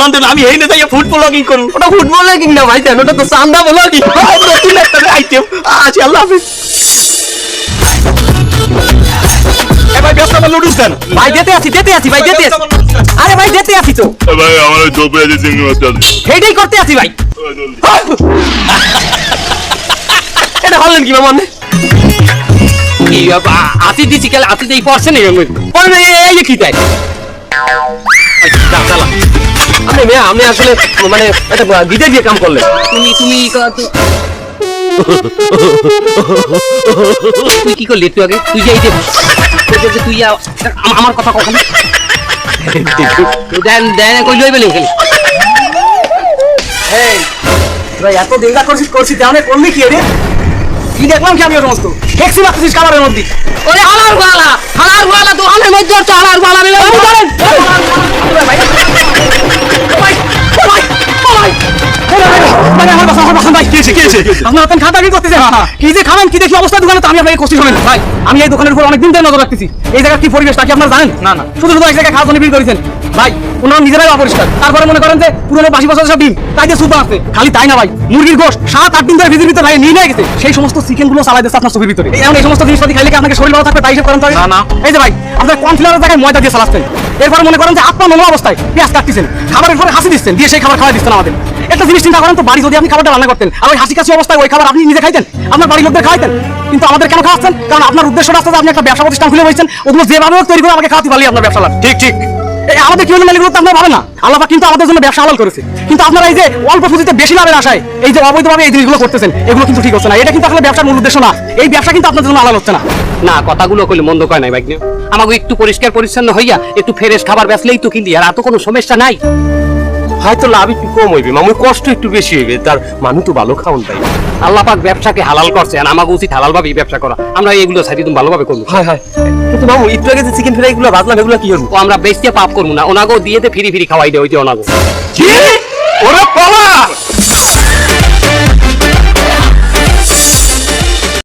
বলান দেন আমি এই না যাই ফুড ব্লগিং করুন। ওটা ফুটবল কিং না ভাই ওটা তো চান্দা বলো কি। নতুন একটা আইটেম আছি আল্লাহ হাফিজ। ভাই আমার দেন। আছি যেতে আছি ভাই আছি। আরে ভাই যেতে আছি তো। ভাই আমার ওই আছে চিংড়ি মাছ চাল সেইটাই করতে আছি ভাই। এটা হলেন কি মানে কি বাবা আতি দিছি কাল আতি দেই পড়ছে না পড়ে না এই কি তাই আপনি মেয়ে আপনি আসলে মানে একটা দিতে দিয়ে কাম করলেন। তুমি তুমি তুই কি করলি তুই আগে? তুই যে এই যে তুই আমার কথা কখন দেন দেন কই লইবে নি খালি এত দেঙ্গা করছিস করছিস তাহলে করলি কি রে? কি দেখলাম কি আমি ওর সমস্ত? ট্যাক্সি মারতেছিস কামারের মধ্যে। ওরে হালার গোয়ালা হালার গোয়ালা দোকানের মধ্যে হালার গোয়ালা মিলে মানে আমার বাসা আমার বাসা ভাই কি হয়েছে কি আপনার খাতা কি করতেছে কি যে খাবেন কি দেখি অবস্থা দোকানে তো আমি আপনাকে কষ্ট শোনেন ভাই আমি এই দোকানের উপর অনেকদিন ধরে নজর রাখতেছি। এই জায়গার কি পরিবেশটা কি আপনারা জানেন? না না। শুধু শুধু এক জায়গায় খাওয়ার জন্য বিল করেছেন। ভাই ওনারা নিজেরাই অপরিষ্কার। তারপরে মনে করেন যে পুরোনো বাসি সব ডিম তাই সুপ আসছে খালি তাই না ভাই? মুরগির গোশ সাত আট দিন ধরে ভিতরে ভিতরে নিয়ে নিয়ে গেছে। সেই সমস্ত চিকেনগুলো চালাই দিচ্ছে আপনার ছবির ভিতরে। এই সমস্ত জিনিসপাতি খাইলে কি আপনাকে শরীর ভালো থাকবে? তাই হিসেব করেন না না। এই যে ভাই আপনার কর্নফ্লাওয়ারের জায়গায় ময়দা দিয়ে চালাচ্ছেন? এরপরে মনে করেন যে আপনার নোংরা অবস্থায় পেঁয়াজ কাটতেছেন। খাবারের পরে হাসি দিচ্ছেন দিয়ে সেই খাবার খাওয়া দিচ্ছেন আমাদের। একটা জিনিস চিন্তা করেন তো বাড়ি যদি আপনি খাবারটা রান্না করতেন আর ওই হাসি কাশি অবস্থায় ওই খাবার আপনি নিজে খাইতেন আপনার বাড়ির লোকদের খাওয়াইতেন কিন্তু আমাদের কেন খাওয়াচ্ছেন? কারণ আপনার উদ্দেশ্যটা হচ্ছে যে আপনি একটা ব্যবসা প্রতিষ্ঠান খুলে বসেছেন ওগুলো যেভাবে তৈরি করে আমাকে খাওয়াতে পারলি আপনার ব্যবসা ঠিক ঠিক। আমাদের কি হলো মালিকগুলো তো আপনারা ভাবেন না। আল্লাহ কিন্তু আমাদের জন্য ব্যবসা হালাল করেছে। কিন্তু আপনারা এই যে অল্প পুঁজিতে বেশি লাভের আশায় এই যে অবৈধভাবে এই জিনিসগুলো করতেছেন এগুলো কিন্তু ঠিক হচ্ছে না। এটা কিন্তু আসলে ব্যবসার মূল উদ্দেশ্য না। এই ব্যবসা কিন্তু আপনাদের জন্য হালাল হচ্ছে না। না কথাগুলো কইলে মন্দ কয় নাই ভাই আমাকে একটু পরিষ্কার পরিচ্ছন্ন হইয়া একটু ফ্রেশ খাবার বেচলেই তো কিনতি আর এত কোনো সমস্যা নাই। হয়তো লাভ একটু কম হইবে মামুর কষ্ট একটু বেশি হইবে তার মানুষ তো ভালো খাওন তাই। আল্লাহ পাক ব্যবসাকে হালাল করছে আর আমাকে উচিত হালাল ভাবে ব্যবসা করা। আমরা এগুলো সাইডে তুমি ভালোভাবে করব হয় হয়। কিন্তু মামু একটু আগে যে চিকেন ফ্রাই গুলো ভাজলাম এগুলো কি করব? আমরা বেচতে পাপ করব না ওনাগো দিয়ে ফিরি ফিরি খাওয়াই দেয় ওই যে ওনাগো। কি?